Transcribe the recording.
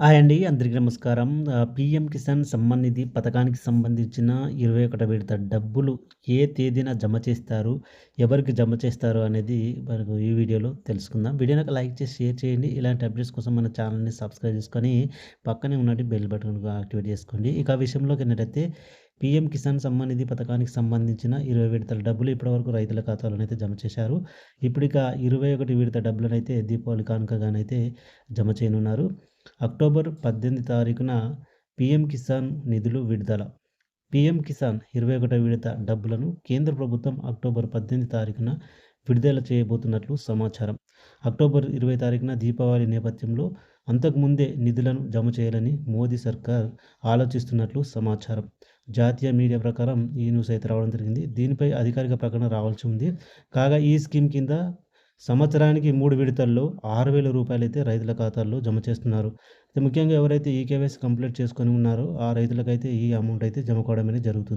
Hi అండి. అందరికీ నమస్కారం. పిఎం పీఎం కిసాన్ సమ్మాన్ నిధి పథకానికి సంబంధించిన 21 విడత డబ్బులు ఏ తేదీన జమ చేస్తారు? ఎవరికి జమ చేస్తారు? అనేది మనకు ఈ వీడియోలో తెలుసుకుందాం. వీడియోని ఒక లైక్ చేసి షేర్ చేయండి. ఇలాంటి అప్డేట్స్ కోసం మన ఛానల్‌ని సబ్స్క్రైబ్ చేసుకొని పక్కనే ఉన్నట్టు బెల్ బటన్ యాక్టివేట్ చేసుకోండి. ఇక విషయంలోకి ఏంటంటే పీఎం కిసాన్ సమ్మాన్ నిధి పథకానికి సంబంధించిన 20 విడతల డబ్బులు ఇప్పటివరకు రైతుల ఖాతాలోనైతే జమ చేశారు. ఇప్పుడు ఇక 21 విడత డబ్బులనైతే దీపావళి కానుకగానైతే జమ చేయనున్నారు. అక్టోబర్ 18 తారీఖున పీఎం కిసాన్ నిధులు విడుదల. పీఎం కిసాన్ 21 విడత డబ్బులను కేంద్ర ప్రభుత్వం అక్టోబర్ 18 తారీఖున విడుదల చేయబోతున్నట్లు సమాచారం. అక్టోబర్ 20 తారీఖున దీపావళి నేపథ్యంలో అంతకుముందే నిధులను జమ చేయాలని మోదీ సర్కార్ ఆలోచిస్తున్నట్లు సమాచారం. జాతీయ మీడియా ప్రకారం ఈ న్యూస్ అయితే రావడం జరిగింది. దీనిపై అధికారిక ప్రకటన రావాల్సి ఉంది. కాగా ఈ స్కీమ్ కింద సంవత్సరానికి మూడు విడతల్లో ఆరు వేల రూపాయలు అయితే రైతుల ఖాతాల్లో జమ చేస్తున్నారు. అయితే ముఖ్యంగా ఎవరైతే ఈకేవైసీ కంప్లీట్ చేసుకొని ఉన్నారో ఆ రైతులకైతే ఈ అమౌంట్ అయితే జమ కావడం అనేది జరుగుతుంది.